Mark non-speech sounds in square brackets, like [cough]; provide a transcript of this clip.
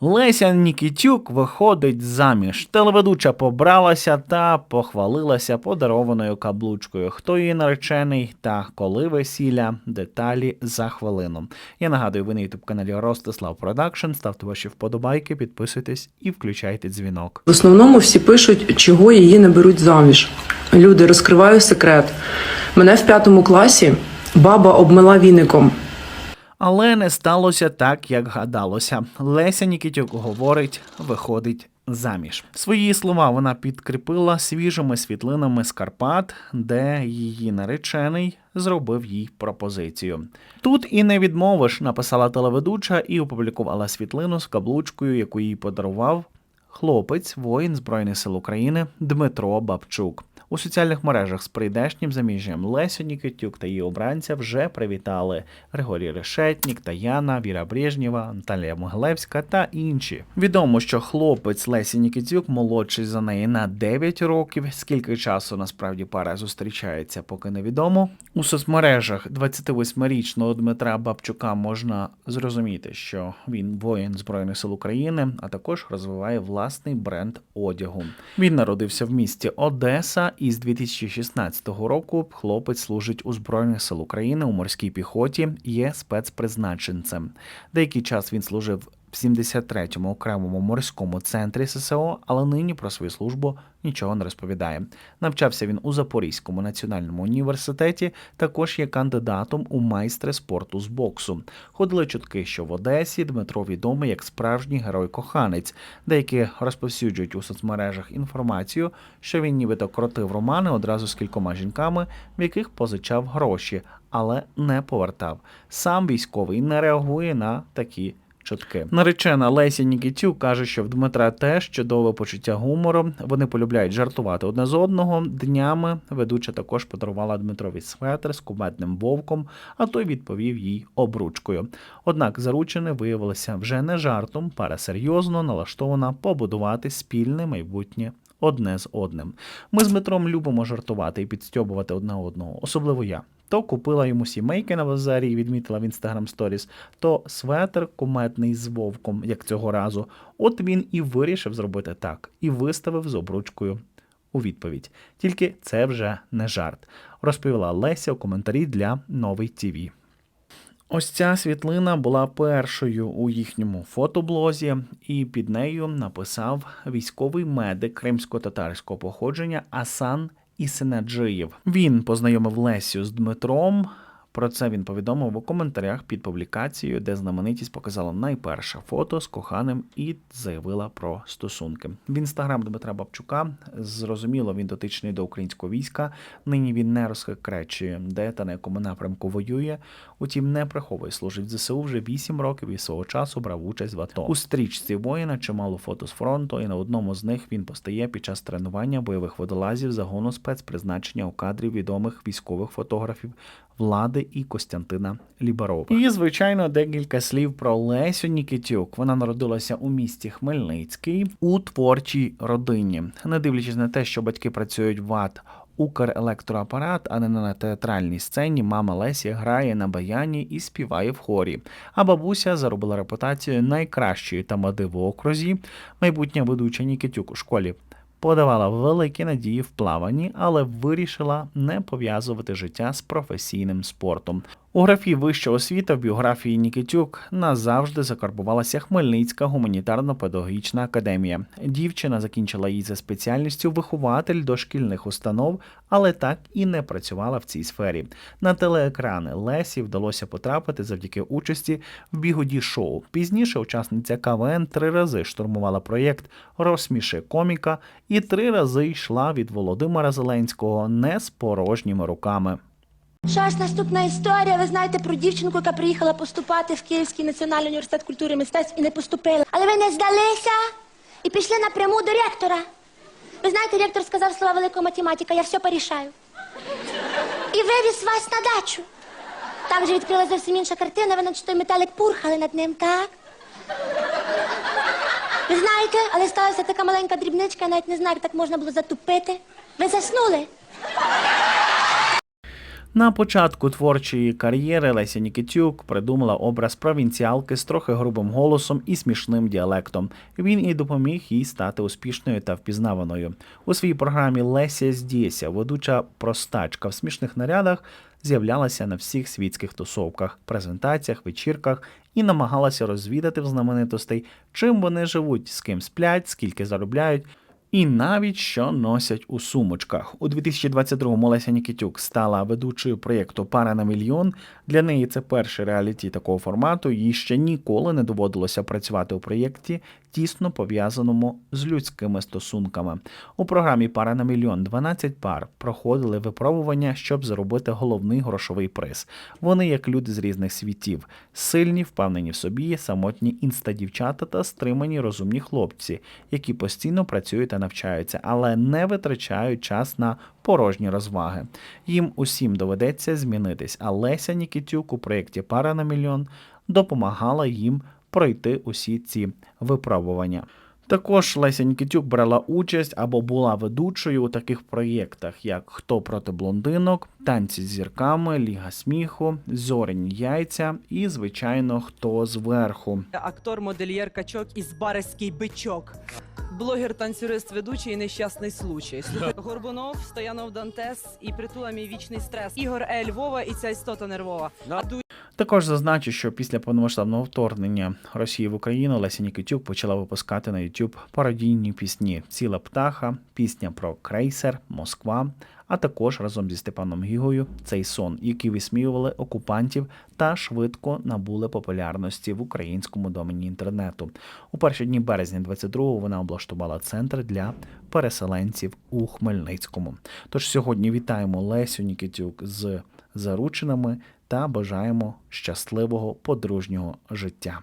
Леся Нікітюк виходить заміж. Телеведуча побралася та похвалилася подарованою каблучкою. Хто її наречений та коли весілля, деталі за хвилину. Я нагадую, ви на ютуб каналі Ростислав Продакшн. Ставте ваші вподобайки, підписуйтесь і включайте дзвінок. В основному всі пишуть, чого її не беруть заміж. Люди, розкриваю секрет. Мене в п'ятому класі баба обмила віником. Але не сталося так, як гадалося. Леся Нікітюк говорить, виходить заміж. Свої слова вона підкріпила свіжими світлинами з Карпат, де її наречений зробив їй пропозицію. Тут і не відмовиш, написала телеведуча і опублікувала світлину з каблучкою, яку їй подарував хлопець, воїн Збройних сил України Дмитро Бабчук. У соціальних мережах з прийдешнім заміжжям Лесю Нікітюк та її обранця вже привітали Григорій Решетнік, Таяна, Віра Брежнєва, Наталія Могилевська та інші. Відомо, що хлопець Лесі Нікітюк молодший за неї на 9 років. Скільки часу насправді пара зустрічається, поки невідомо. У соцмережах 28-річного Дмитра Бабчука можна зрозуміти, що він воїн Збройних сил України, а також розвиває власний бренд одягу. Він народився в місті Одеса, і з 2016 року хлопець служить у Збройних сил України у морській піхоті, є спецпризначенцем. Деякий час він служив в 73-му окремому морському центрі ССО, але нині про свою службу нічого не розповідає. Навчався він у Запорізькому національному університеті, також є кандидатом у майстри спорту з боксу. Ходили чутки, що в Одесі Дмитро відомий як справжній герой-коханець. Деякі розповсюджують у соцмережах інформацію, що він нібито кротив романи одразу з кількома жінками, в яких позичав гроші, але не повертав. Сам військовий не реагує на такі чутки. Наречена Леся Нікітюк каже, що в Дмитра теж чудове почуття гумору. Вони полюбляють жартувати одне з одного. Днями ведуча також подарувала Дмитрові светр з кумедним вовком, а той відповів їй обручкою. Однак заручене виявилося вже не жартом, пара серйозно налаштована побудувати спільне майбутнє. Одне з одним. Ми з Дмитром любимо жартувати і підстьобувати одне одного, особливо я. То купила йому сімейки на базарі і відмітила в Instagram Stories, то светр куметний з вовком, як цього разу. От він і вирішив зробити так, і виставив з обручкою у відповідь. Тільки це вже не жарт, розповіла Леся у коментарі для Новий ТІВІ. Ось ця світлина була першою у їхньому фотоблозі, і під нею написав військовий медик кримсько-татарського походження Асан Ісенаджиєв. Він познайомив Лесю з Дмитром. Про це він повідомив у коментарях під публікацією, де знаменитість показала найперше фото з коханим і заявила про стосунки. В інстаграм Дмитра Бабчука зрозуміло, він дотичний до українського війська. Нині він не розкречує, де та на якому напрямку воює. Утім, не приховує служить ЗСУ вже 8 років і свого часу брав участь в АТО. У стрічці воїна чимало фото з фронту, і на одному з них він постає під час тренування бойових водолазів загону спецпризначення у кадрі відомих військових фотографів Влади і Костянтина Лібарова. І, звичайно, декілька слів про Лесю Нікітюк. Вона народилася у місті Хмельницький у творчій родині. Не дивлячись на те, що батьки працюють в АТ Укрелектроапарат, а не на театральній сцені, мама Лесі грає на баяні і співає в хорі. А бабуся заробила репутацію найкращої тамади в окрузі. Майбутня ведуча Нікітюк у школі подавала великі надії в плаванні, але вирішила не пов'язувати життя з професійним спортом. У графі Вища освіта в біографії Нікітюк назавжди закарбувалася Хмельницька гуманітарно-педагогічна академія. Дівчина закінчила її за спеціальністю вихователь дошкільних установ, але так і не працювала в цій сфері. На телеекрани Лесі вдалося потрапити завдяки участі в бігоді шоу. Пізніше учасниця КВН три рази штурмувала проєкт Розсміши коміка і три рази йшла від Володимира Зеленського не з порожніми руками. Що ж наступна історія? Ви знаєте про дівчинку, яка приїхала поступати в Київський національний університет культури і мистецтв і не поступила. Але ви не здалися і пішли напряму до ректора. Ви знаєте, ректор сказав слова великого математика, я все порішаю. І вивіз вас на дачу. Там же відкрила зовсім інша картина, ви наче той метелик пурхали над ним, так? Ви знаєте, але сталася така маленька дрібничка, я навіть не знаю, як так можна було затупити. Ви заснули. На початку творчої кар'єри Леся Нікітюк придумала образ провінціалки з трохи грубим голосом і смішним діалектом. Він і допоміг їй стати успішною та впізнаваною. У своїй програмі Леся здійся ведуча простачка в смішних нарядах з'являлася на всіх світських тусовках, презентаціях, вечірках і намагалася розвідати в знаменитостей, чим вони живуть, з ким сплять, скільки заробляють. І навіть що носять у сумочках. У 2022-му Леся Нікітюк стала ведучою проєкту Пара на мільйон. Для неї це перший реаліті такого формату. Їй ще ніколи не доводилося працювати у проєкті, тісно пов'язаному з людськими стосунками. У програмі Пара на мільйон 12 пар проходили випробування, щоб заробити головний грошовий приз. Вони як люди з різних світів, сильні, впевнені в собі, самотні інста-дівчата та стримані розумні хлопці, які постійно працюють навчаються, але не витрачають час на порожні розваги. Їм усім доведеться змінитись. А Леся Нікітюк у проєкті Пара на мільйон допомагала їм пройти усі ці випробування. Також Леся Нікітюк брала участь або була ведучою у таких проєктах, як Хто проти блондинок, Танці з зірками, Ліга сміху, Зоряні яйця і, звичайно, Хто зверху. актор, модельєр качок із Бариський бичок. Блогер, танцюрист, ведучий і нещасний случай. [laughs] Слухай, Горбунов, Стоянов Дантес і притула мій вічний стрес. Ігор Е. Львова і ця істота нервова. А ду- Також зазначу, що після повномасштабного вторгнення Росії в Україну Леся Нікітюк почала випускати на YouTube пародійні пісні Ціла птаха, пісня про крейсер, Москва, а також разом зі Степаном Гігою цей сон, які висміювали окупантів та швидко набули популярності в українському домені інтернету. У перші дні березня 22-го вона облаштувала центр для переселенців у Хмельницькому. Тож сьогодні вітаємо Лесю Нікітюк з заручинами та бажаємо щасливого подружнього життя.